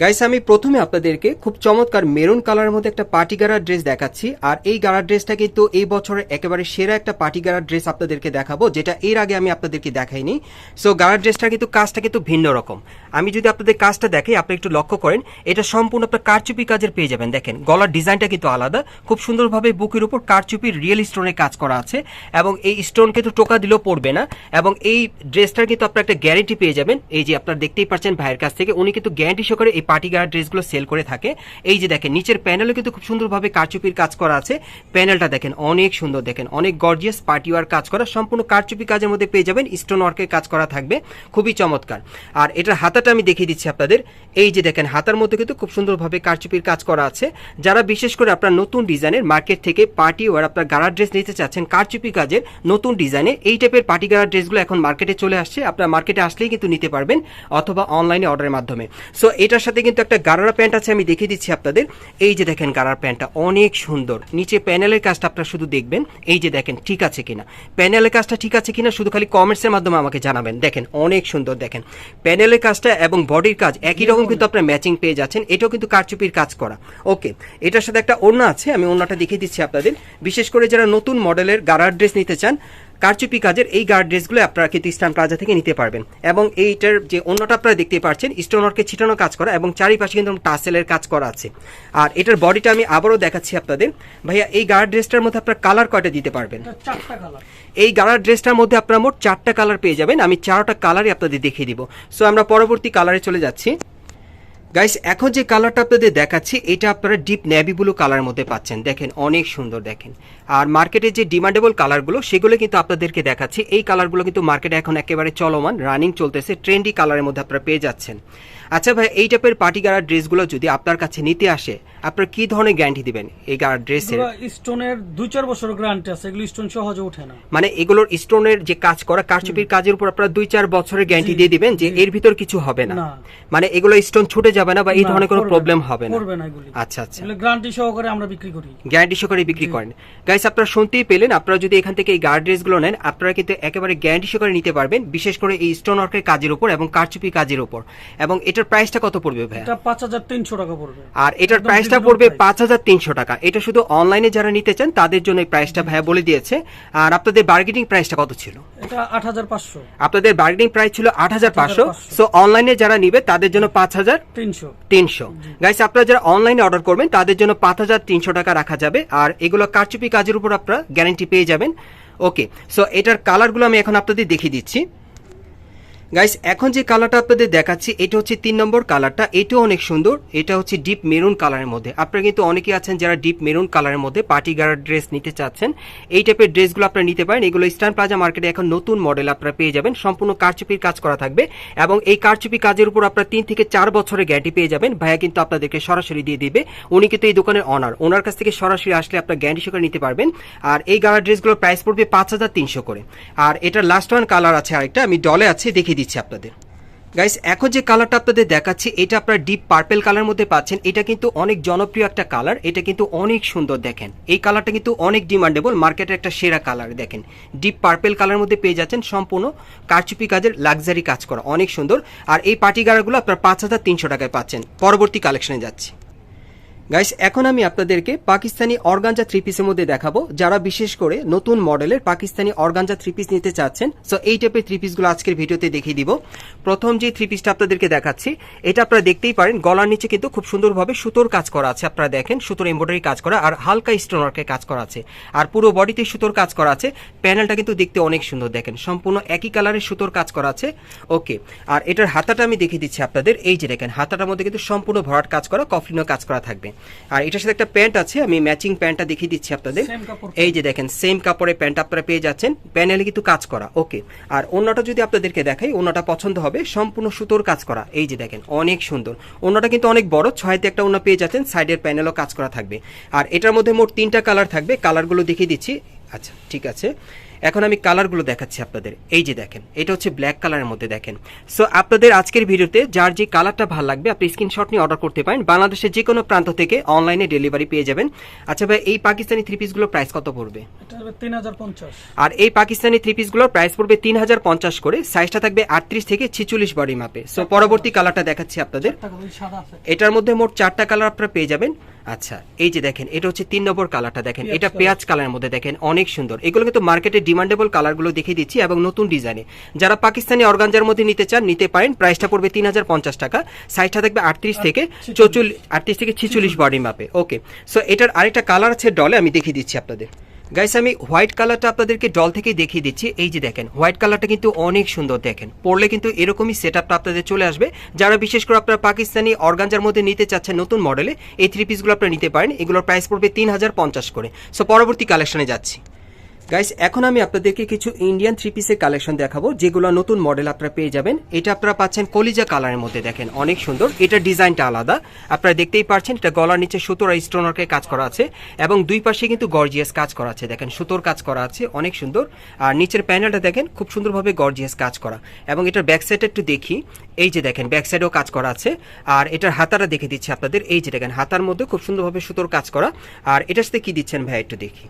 Guys আমি প্রথমে আপনাদেরকে খুব চমৎকার মেরুন কালারের মধ্যে একটা পার্টি গারার ড্রেস দেখাচ্ছি, আর এই গারার ড্রেসটা কিন্তু এই বছরের একেবারে সেরা একটা পার্টি গারার ড্রেস আপনাদেরকে দেখাবো, যেটা এর আগে আমি আপনাদেরকে দেখাইনি। সো গারার ড্রেসটা কিন্তু কাজটা কিন্তু ভিন্ন রকম। আমি যদি আপনাদের কাজটা দেখাই, আপনি একটু লক্ষ্য করেন, এটা সম্পূর্ণ আপনার কারচুপি কাজের পেয়ে যাবেন। দেখেন, গলার ডিজাইনটা কিন্তু আলাদা, খুব সুন্দরভাবে বুকের উপর কারচুপির রিয়েল স্টোনের কাজ করা আছে, এবং এই স্টোন কিন্তু টোকা দিলেও পড়বে না, এবং এই ড্রেসটার কিন্তু আপনার একটা গ্যারেন্টি পেয়ে যাবেন। এই যে আপনারা দেখতেই পাচ্ছেন ভাইয়ের কাছ থেকে, উনি কিন্তু গ্যারান্টি সহকারে এই পার্টি গার্ড ড্রেসগুলো সেল করে থাকে। এই যে দেখেন, নিচের প্যানেলও কিন্তু খুব সুন্দরভাবে কারচুপির কাজ করা আছে। প্যানেলটা দেখেন, অনেক সুন্দর দেখেন, অনেক গর্জিয়াস পার্টি ওয়ার কাজ করা। সম্পূর্ণ কারচুপি কাজের মধ্যে পেয়ে যাবেন স্টোন ওয়ার্কের কাজ করা থাকবে, খুবই চমৎকার। আর এটার হাতাটা আমি দেখিয়ে দিচ্ছি আপনাদের। এই যে দেখেন, হাতার মধ্যে কিন্তু খুব সুন্দরভাবে কারচুপির কাজ করা আছে। যারা বিশেষ করে আপনার নতুন ডিজাইনের মার্কেট থেকে পার্টি ওয়ার আপনার গাড়ার ড্রেস নিতে চাচ্ছেন, কারচুপি কাজের নতুন ডিজাইনে এই টাইপের পার্টি গাড়ার ড্রেসগুলো এখন মার্কেটে চলে আসছে। আপনার মার্কেটে আসলেই কিন্তু নিতে পারবেন, অথবা অনলাইনে অর্ডারের মাধ্যমে। সো এটার সাথে কিন্তু একটা গারারা প্যান্ট আছে আমি দেখিয়ে দিচ্ছি আপনাদের। এই যে দেখেন গারার প্যান্টটা অনেক সুন্দর। নিচে প্যানেলের কাজটা আপনারা শুধু দেখবেন। এই যে দেখেন ঠিক আছে কিনা? প্যানেলের কাজটা ঠিক আছে কিনা শুধু খালি কমেন্টসের মাধ্যমে আমাকে জানাবেন। দেখেন অনেক সুন্দর দেখেন। প্যানেলের কাজটা এবং বডির কাজ একই রকম কিন্তু আপনার ম্যাচিং পেয়ে যাচ্ছেন। এটাও কিন্তু কারচুপির কাজ করা। ওকে এটার সাথে একটা ওড়না আছে আমি ওড়নাটা দেখিয়ে দিচ্ছি আপনাদের। বিশেষ করে যারা নতুন মডেলের গারার ড্রেস নিতে চান কারচুপি কাজের এই গার্ড ড্রেসগুলো আপনারা কিন্তু ইস্টার্ন প্লাজা থেকে নিতে পারবেন। এবং এইটার যে অন্যটা আপনারা দেখতে পাচ্ছেন স্টোন ওয়ার্কে ছিটানো কাজ করা এবং চারিপাশে কিন্তু টাসেলের কাজ করা আছে। আর এটার বডিটা আমি আবারও দেখাচ্ছি আপনাদের। ভাইয়া এই গার্ড ড্রেসটার মধ্যে আপনার কালার কয়টা দিতে পারবেন? এই গালার ড্রেসটার মধ্যে আপনারা মোট চারটা কালার পেয়ে যাবেন। আমি চারটা কালারই আপনাদের দেখিয়ে দিব। সো আমরা পরবর্তী কালারে চলে যাচ্ছি। গাইস এখন যে কালারটা আপনাদের দেখাচ্ছি, এটা আপনারা ডিপ নেভি ব্লু কালার মধ্যে পাচ্ছেন। দেখেন, অনেক সুন্দর দেখেন। আর মার্কেটে যে ডিমান্ডেবল কালারগুলো সেগুলো কিন্তু আপনাদেরকে দেখাচ্ছি। এই কালারগুলো কিন্তু মার্কেটে এখন একেবারে চলমান রানিং চলতেছে ট্রেন্ডি কালারের মধ্যে আপনারা পেয়ে যাচ্ছেন। আচ্ছা ভাই এই টাইপের পার্টি গাড়ার ড্রেসগুলো যদি আপনার কাছে নিতে আসে আপনারা কি ধরনের গ্যারান্টি দিবেন এই গাড়ার ড্রেসের স্টোনের দুই চার বছর গ্যারান্টি আছে এগুলো স্টোন সহজে ওঠে না। মানে এগুলোর স্টোনের যে কাজ করা কারচুপির কাজের উপর আপনারা দুই চার বছরের গ্যারান্টি দিয়ে দিবেন যে এর ভিতর কিছু হবে না। মানে এগুলো স্টোন ছুটে যাবে না বা এই ধরনের কোনো প্রবলেম হবে না। আচ্ছা আচ্ছা। গ্যারান্টি সহকারে আমরা বিক্রি করি। গ্যারান্টি সহকারে বিক্রি করেন। গাইস আপনারা শুনতেই পেলেন আপনারা যদি এখান থেকে এই গার্ড ড্রেসগুলো নেন আপনারা কিন্তু একেবারে গ্যারান্টি সহকারে নিতে পারবেন বিশেষ করে এই স্টোন ওয়ার্কের কাজের উপর এবং কারচুপি কাজের উপর। এবং এটার প্রাইসটা কত পড়বে ভাইয়া? এটা পাঁচ হাজার তিনশো টাকা পড়বে। আর এটার প্রাইসটা পড়বে price। পাঁচ হাজার তিনশো টাকা। এটা শুধু অনলাইনে যারা নিতে চান তাদের জন্য এই প্রাইসটা ভাইয়া বলে দিয়েছে। আর আপনাদের বার্গেনিং প্রাইসটা কত ছিল? এটা আট হাজার পাঁচশো। আপনাদের বার্গেনিং প্রাইস ছিল আট হাজার পাঁচশো। 8,500 সো অনলাইনে যারা নিবে তাদের জন্য পাঁচ হাজার তিনশো। তিনশো গাইস আপনারা যারা অনলাইনে অর্ডার করবেন তাদের জন্য পাঁচ হাজার তিনশো টাকা রাখা যাবে। আর এগুলো কারচুপি কাজের উপর আপনারা গ্যারান্টি পেয়ে যাবেন। ওকে সো এটার কালারগুলো আমি এখন আপনাদের দেখিয়ে দিচ্ছি। গাইস এখন যে কালারটা আপনাদের দেখাচ্ছি, এটা হচ্ছে তিন নম্বর কালারটা এটাও অনেক সুন্দর। এটা হচ্ছে ডিপ মেরুন কালারের মধ্যে। আপনারা কিন্তু অনেকেই আছেন যারা ডিপ মেরুন কালারের মধ্যে পার্টি গার্ড ড্রেস নিতে চাচ্ছেন। এই টাইপের ড্রেসগুলো আপনারা নিতে পারেন। এগুলো স্টান প্লাজা মার্কেটে এখন নতুন মডেল আপনারা পেয়ে যাবেন। সম্পূর্ণ কারচুপির কাজ করা থাকবে। এবং এই কারচুপি কাজের উপর আপনারা তিন থেকে চার বছরের গ্যারান্টি পেয়ে যাবেন। ভাইয়া কিন্তু আপনাদেরকে সরাসরি দিয়ে দিবে। উনি কিন্তু এই দোকানের অনার ওনার কাছ থেকে সরাসরি আসলে আপনার গ্যারান্টি সহকারে নিতে পারবেন। আর এই গাড়ার ড্রেসগুলোর প্রাইস পড়বে পাঁচ হাজার তিনশো করে। আর এটার লাস্ট ওয়ান কালার আছে আরেকটা। আমি ডলে আছে, দেখিয়ে আপনাদের। গাইস এখন যে কালারটা আপনাদের দেখাচ্ছি, এটা আপনারা ডিপ পার্পেল কালার মধ্যে পাচ্ছেন। এটা কিন্তু অনেক জনপ্রিয় একটা কালার এটা কিন্তু অনেক সুন্দর দেখেন। এই কালারটা কিন্তু অনেক ডিমান্ডেবল মার্কেটের একটা সেরা কালার দেখেন। ডিপ পার্পেল কালার মধ্যে পেয়ে যাচ্ছেন সম্পূর্ণ কারচুপি কাজের লাক্সারি কাজ করা, অনেক সুন্দর। আর এই পার্টি গাড়াগুলো আপনার পাঁচ হাজার তিনশো টাকায় পাচ্ছেন। পরবর্তী কালেকশনে যাচ্ছি। গাইস এখন আমি আপনাদেরকে পাকিস্তানি অর্গানজা থ্রি পিসের মধ্যে দেখাবো, যারা বিশেষ করে নতুন মডেলের পাকিস্তানি অর্গানজা থ্রি পিস নিতে চাচ্ছেন। সো এই টাইপের থ্রি পিসগুলো আজকের ভিডিওতে দেখিয়ে দিব। প্রথম যে থ্রি পিসটা আপনাদেরকে দেখাচ্ছি, এটা আপনারা দেখতেই পারেন, গলার নিচে কিন্তু খুব সুন্দরভাবে সুতোর কাজ করা আছে, আপনারা দেখেন, সুতোর এমব্রয়ডারি কাজ করা, আর হালকা স্টোন ওয়ার্কের কাজ করা আছে। আর পুরো বডিতে সুতোর কাজ করা আছে প্যানেলটা কিন্তু দেখতে অনেক সুন্দর, দেখেন, সম্পূর্ণ একই কালারের সুতোর কাজ করা আছে। ওকে আর এটার হাতাটা আমি দেখিয়ে দিচ্ছি আপনাদের, এই যে দেখেন, হাতাটার মধ্যে কিন্তু সম্পূর্ণ ভরাট কাজ করা কফলিনো কাজ করা থাকবে। আর এটার সাথে একটা প্যান্ট আছে আমি ম্যাচিং প্যান্টটা দেখিয়ে দিচ্ছি আপনাদের। এই যে দেখেন সেম কাপড়ের প্যান্ট আপনারা পেয়ে যাচ্ছেন। প্যানেলে কিন্তু কাজ করা ওকে আর অন্যটা যদি আপনাদেরকে দেখাই অন্যটা পছন্দ হবে সম্পূর্ণ সুতোর কাজ করা। এই যে দেখেন অনেক সুন্দর। অন্যটা কিন্তু অনেক বড় ছয়তে একটা অন্য পেয়ে যাচ্ছেন সাইডের প্যানেলও কাজ করা থাকবে। আর এটার মধ্যে মোট তিনটা কালার থাকবে কালারগুলো দেখিয়ে দিচ্ছি। আচ্ছা ঠিক আছে। এখন আমি কালারগুলো দেখাচ্ছি আপনাদের। এই যে দেখেন এটা হচ্ছে ব্ল্যাক কালারের মধ্যে দেখেন। সো আপনাদের আজকের ভিডিওতে যার যে কালারটা ভালো লাগবে আপনি স্ক্রিনশট নিয়ে অর্ডার করতে পারেন। বাংলাদেশের যে কোনো প্রান্ত থেকে অনলাইনে ডেলিভারি পেয়ে যাবেন। আচ্ছা ভাই এই পাকিস্তানি থ্রি পিসগুলোর প্রাইস কত পড়বে? তিন হাজার পঞ্চাশ। আর এই পাকিস্তানি থ্রি পিসগুলোর প্রাইস পড়বে তিন হাজার পঞ্চাশ করে। সাইজটা থাকবে আটত্রিশ থেকে ছিচল্লিশ বডি মাপে সো পরবর্তী কালারটা দেখাচ্ছি আপনাদের। এটার মধ্যে মোট চারটা কালার আপনারা পেয়ে যাবেন। আচ্ছা এই যে দেখেন এটা হচ্ছে তিন নম্বর কালারটা দেখেন। এটা পেঁয়াজ কালারের মধ্যে দেখেন অনেক সুন্দর। এগুলো কিন্তু মার্কেটে ডিমান্ডেবল কালারগুলো দেখিয়ে দিচ্ছি এবং নতুন ডিজাইনে। যারা পাকিস্তানি অর্গানজার মধ্যে নিতে চান নিতে পারেন। প্রাইসটা পড়বে তিন হাজার পঞ্চাশ টাকা। সাইজটা থাকবে আটত্রিশ থেকে চৌচল্লিশ আটত্রিশ থেকে ছিচল্লিশ বডি মাপে। ওকে সো এটার আরেকটা কালার আছে ডলে আমি দেখিয়ে দিচ্ছি আপনাদের। গাইস আমি হোয়াইট কালারটা আপনাদেরকে ডল থেকে দেখিয়ে দিচ্ছি। এই যে দেখেন হোয়াইট কালারটা কিন্তু অনেক সুন্দর দেখেন। পড়লে কিন্তু এরকমই সেট আপনাদের চলে আসবে। যারা বিশেষ করে আপনারা পাকিস্তানি অর্গানজার মধ্যে নিতে চাচ্ছেন নতুন মডেলে এই থ্রি পিসগুলো আপনারা নিতে পারেন। এগুলোর প্রাইস পড়বে তিন হাজার পঞ্চাশ করে। সো পরবর্তী কালেকশনে যাচ্ছি। গাইস এখন আমি আপনাদেরকে কিছু ইন্ডিয়ান থ্রি পিসের কালেকশন দেখাবো, যেগুলো নতুন মডেল আপনারা পেয়ে যাবেন। এটা আপনারা পাচ্ছেন কলিজা কালারের মধ্যে দেখেন, অনেক সুন্দর। এটা ডিজাইনটা আলাদা। আপনারা দেখতেই পাচ্ছেন, এটা গলার নিচে সুতোর আর স্টোনারকে কাজ করা আছে এবং দুই পাশে কিন্তু গর্জিয়াস কাজ করা আছে। দেখেন, সুতোর কাজ করা আছে, অনেক সুন্দর। আর নিচের প্যানেলটা দেখেন, খুব সুন্দরভাবে গর্জিয়াস কাজ করা। এবং এটার ব্যাক সাইডটা একটু দেখি। এই যে দেখেন ব্যাক সাইডেও কাজ করা আছে। আর এটার হাতাটা দেখে দিচ্ছি আপনাদের। এই যে দেখেন, হাতার মধ্যে খুব সুন্দরভাবে সুতোর কাজ করা। আর এটার সাথে কি দিচ্ছেন ভাই, একটু দেখি।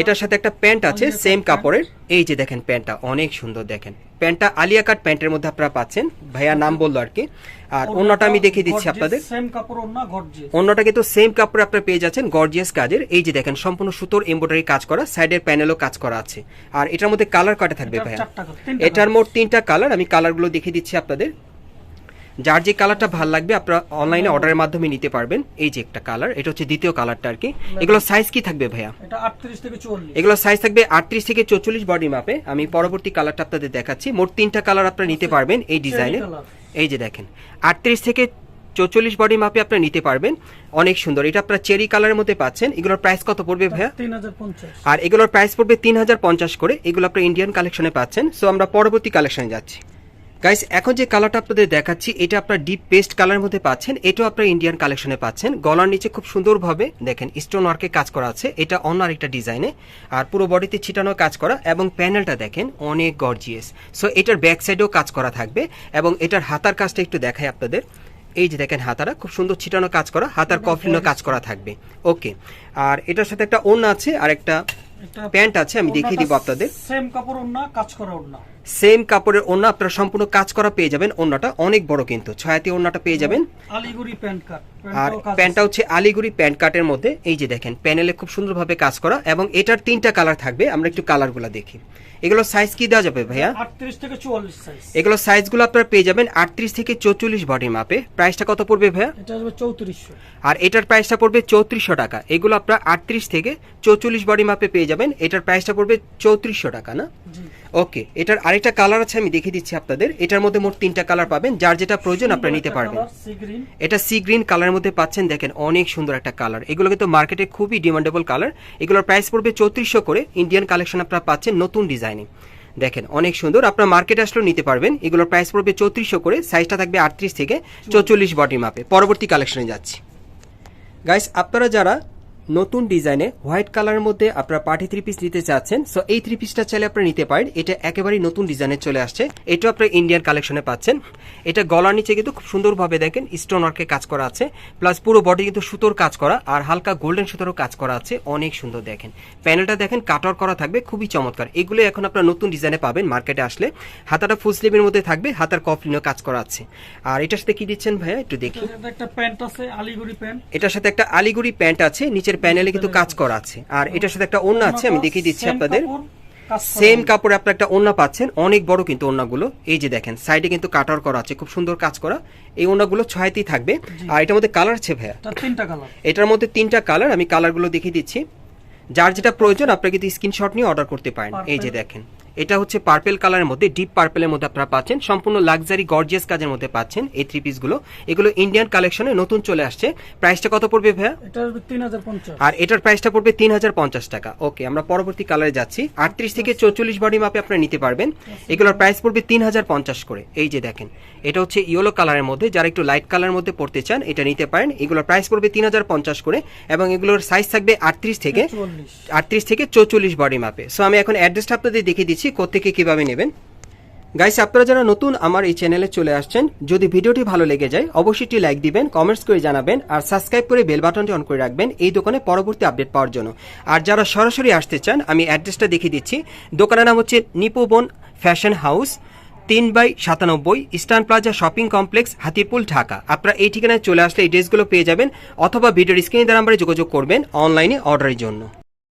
এটার সাথে একটা। প্যান্ট আছে সেম কাপড়ের। এই যে দেখেন প্যান্টটা অনেক সুন্দর দেখেন। প্যান্টটা আলিয়া কাট প্যান্টের মধ্যে আপনারা পাচ্ছেন। ভাইয়া নাম বলল আর কি। আর অন্যটা আমি দেখিয়ে দিচ্ছি আপনাদের। সেম কাপড় ওন্না অন্যটা কিন্তু সেম কাপড়ে আপনারা পেয়ে যাচ্ছেন গর্জিয়াস কাজের। এই যে দেখেন সম্পূর্ণ সুতোর এমব্রয়ডারি কাজ করা সাইডের প্যানেলও কাজ করা আছে। আর এটার মধ্যে কালার কয়টা থাকবে ভাইয়া। এটার মোট তিনটা কালার আমি কালারগুলো দেখিয়ে দিচ্ছি আপনাদের। যার যে কালারটা ভালো লাগবে আপনারা অনলাইনে অর্ডারের মাধ্যমে নিতে পারবেন। এই যে একটা কালার এটা হচ্ছে দ্বিতীয় কালারটা আর কি। এগুলো সাইজ কি থাকবে ভাইয়া? এটা আটত্রিশ থেকে চুয়াল্লিশ এগুলো সাইজ থাকবে আটত্রিশ থেকে চৌচল্লিশ বডি মাপে আমি পরবর্তী কালারটা আপনাদের দেখাচ্ছি। মোট তিনটা কালার আপনারা নিতে পারবেন এই ডিজাইনে এই যে দেখেন আটত্রিশ থেকে চৌচল্লিশ বডি মাপে আপনারা নিতে পারবেন। অনেক সুন্দর। এটা আপনারা চেরি কালারের মধ্যে পাচ্ছেন। এগুলোর প্রাইস কত পড়বে ভাইয়া? আর এগুলোর প্রাইস পড়বে তিন হাজার পঞ্চাশ করে। এগুলো আপনারা ইন্ডিয়ান কালেকশনে পাচ্ছেন। সো আমরা পরবর্তী কালেকশনে যাচ্ছি। গাইস এখন যে কালারটা আপনাদের দেখাচ্ছি এটা আপনার ডিপ পেস্ট কালারের মধ্যে পাচ্ছেন। এটাও আপনারা ইন্ডিয়ান কালেকশনে পাচ্ছেন। গলার নিচে খুব সুন্দরভাবে দেখেন স্টোন ওয়ার্কে কাজ করা আছে। এটা অন্য আরেকটা ডিজাইনে আর পুরো বডিতে ছিটানো কাজ করা এবং প্যানেলটা দেখেন অনেক গর্জিয়াস সো এটার ব্যাক সাইডেও কাজ করা থাকবে এবং এটার হাতার কাজটা একটু দেখাই আপনাদের। এই যে দেখেন হাতারা খুব সুন্দর ছিটানো কাজ করা হাতার কফলিনও কাজ করা থাকবে। ওকে আর এটার সাথে একটা ওড়না আছে আর একটা প্যান্ট আছে আমি দেখিয়ে দিব আপনাদের। সেম কাপড় ওন্না কাজ করা ওন্না সেম কাপড়ের ওড়না আপনারা সম্পূর্ণ কাজ করা পেয়ে যাবেন। ওড়নাটা অনেক বড় কিন্তু। ছয়াতি ওড়নাটা পেয়ে যাবেন। আলিগুড়ি প্যান্ট কাট। আর প্যান্টটা হচ্ছে আলিগুড়ি প্যান্ট কাটের মধ্যে। এই যে দেখেন প্যানেলে খুব সুন্দরভাবে কাজ করা এবং এটার তিনটা কালার থাকবে। আমরা একটু কালারগুলো দেখি। এগুলো সাইজ কি দেওয়া যাবে ভাইয়া? আটত্রিশ থেকে চুয়াল্লিশ সাইজ এগুলো সাইজগুলো আপনারা পেয়ে যাবেন আটত্রিশ থেকে চৌচল্লিশ বডি মাপে প্রাইসটা কত পড়বে ভাইয়া? এটা আসবে চৌত্রিশশো। আর এটার প্রাইসটা পড়বে চৌত্রিশশো টাকা। এগুলো আপনারা আটত্রিশ থেকে চৌচল্লিশ বডি মাপে পেয়ে যাবেন। এটার প্রাইসটা পড়বে চৌত্রিশশো টাকা না? জি। ওকে এটার আরেকটা কালার আছে আমি দেখিয়ে দিচ্ছি আপনাদের। এটার মধ্যে মোট তিনটা কালার পাবেন যার যেটা প্রয়োজন আপনারা নিতে পারবেন। এটা সি গ্রিন কালারের মধ্যে পাচ্ছেন দেখেন অনেক সুন্দর একটা কালার এগুলো কিন্তু মার্কেটে খুবই ডিমান্ডেবল কালার এগুলোর প্রাইস পড়বে চৌত্রিশশো করে ইন্ডিয়ান কালেকশন আপনারা পাচ্ছেন নতুন ডিজাইনে দেখেন অনেক সুন্দর আপনার মার্কেটে আসলেও নিতে পারবেন। এগুলোর প্রাইস পড়বে চৌত্রিশশো করে সাইজটা থাকবে আটত্রিশ থেকে চৌচল্লিশ বডি মাপে পরবর্তী কালেকশনে যাচ্ছি। গাইস আপনারা যারা নতুন ডিজাইনে হোয়াইট কালারের মধ্যে আপনারা পার্টি থ্রি পিস নিতে চাচ্ছেন সো এই থ্রি পিসটা চাইলে আপনারা নিতে পারেন। এটা একেবারেই নতুন ডিজাইনে চলে আসছে। এটাও আপনারা ইন্ডিয়ান কালেকশনে পাচ্ছেন। এটা গলার নিচে কিন্তু খুব সুন্দরভাবে দেখেন স্টোন ওয়ার্কে কাজ করা আছে। প্লাস পুরো বডি কিন্তু সুতোর কাজ করা আর হালকা গোল্ডেন সুতোরও কাজ করা আছে। অনেক সুন্দর দেখেন। প্যানেলটা দেখেন কাটার করা থাকবে খুবই চমৎকার। এগুলো এখন আপনারা নতুন ডিজাইনে পাবেন মার্কেটে আসলে। হাতাটা ফুল স্লিভের মধ্যে থাকবে হাতার কফলিনও কাজ করা আছে। আর এটার সাথে কি দিচ্ছেন ভাইয়া? একটু দেখি। একটা প্যান্ট আছে আলিগুড়ি প্যান্ট এটার সাথে একটা আলিগুড়ি প্যান্ট আছে নিচের প্যানেলে কিন্তু কাজ করা আছে। আর এটার সাথে একটা ওড়না আছে আমি দেখিয়ে দিচ্ছি আপনাদের। সেম। কাপড়ে আপনার একটা ওড়না পাচ্ছেন অনেক বড় কিন্তু ওড়নাগুলো। এই যে দেখেন সাইডে কিন্তু কাটার করা আছে খুব সুন্দর কাজ করা। এই ওড়নাগুলো ছয়তেই থাকবে। আর এটার মধ্যে কালার আছে ভাইয়া? তিনটা কালার। এটার মধ্যে তিনটা কালার আমি কালারগুলো দেখিয়ে দিচ্ছি। যার যেটা প্রয়োজন আপনারা কিন্তু স্ক্রিনশট নিয়ে অর্ডার করতে পারেন। এই যে দেখেন। এটা হচ্ছে পার্পেল কালারের মধ্যে ডিপ পার্পেলের মধ্যে আপনারা পাচ্ছেন। সম্পূর্ণ লাক্সারি গর্জিয়াস কাজের মধ্যে পাচ্ছেন এই থ্রি পিসগুলো এগুলো ইন্ডিয়ান কালেকশনে নতুন চলে আসছে। প্রাইসটা কত পড়বে ভাইয়া? আর এটার প্রাইসটা পড়বে তিন হাজার পঞ্চাশ টাকা। ওকে আমরা পরবর্তী কালারে যাচ্ছি। আটত্রিশ থেকে চৌচল্লিশ বডি মাপে আপনারা নিতে পারবেন। এগুলোর প্রাইস পড়বে তিন হাজার পঞ্চাশ করে। এই যে দেখেন এটা হচ্ছে ইয়েলো কালারের মধ্যে। যারা একটু লাইট কালারের মধ্যে পড়তে চান এটা নিতে পারেন। এগুলোর প্রাইস পড়বে তিন হাজার পঞ্চাশ করে এবং এগুলোর সাইজ থাকবে আটত্রিশ থেকে আটত্রিশ থেকে চৌচল্লিশ বডি মাপে সো আমি এখন অ্যাড্রেসটা আপনাদের দেখিয়ে দিচ্ছি। কোথেকে কীভাবে নেবেন। গাইস আপনারা যারা নতুন আমার এই চ্যানেলে চলে আসছেন, যদি ভিডিওটি ভালো লেগে যায়, অবশ্যই লাইক দিবেন কমেন্টস করে জানাবেন, আর সাবস্ক্রাইব করে বেল বাটনটি অন করে রাখবেন এই দোকানে পরবর্তী আপডেট পাওয়ার জন্য। আর যারা সরাসরি আসতে চান, আমি অ্যাড্রেসটা দেখিয়ে দিচ্ছি। দোকানের নাম হচ্ছে নিপোবন ফ্যাশন হাউস তিন বাই সাতানব্বই eastern plaza shopping complex Hatirpool, Dhaka. আপনারা এই ঠিকানায় চলে আসলে এই ড্রেসগুলো পেয়ে যাবেন, অথবা ভিডিওর স্ক্রিনে দ্বারা নাম্বারে যোগাযোগ করবেন অনলাইনে অর্ডারের জন্য।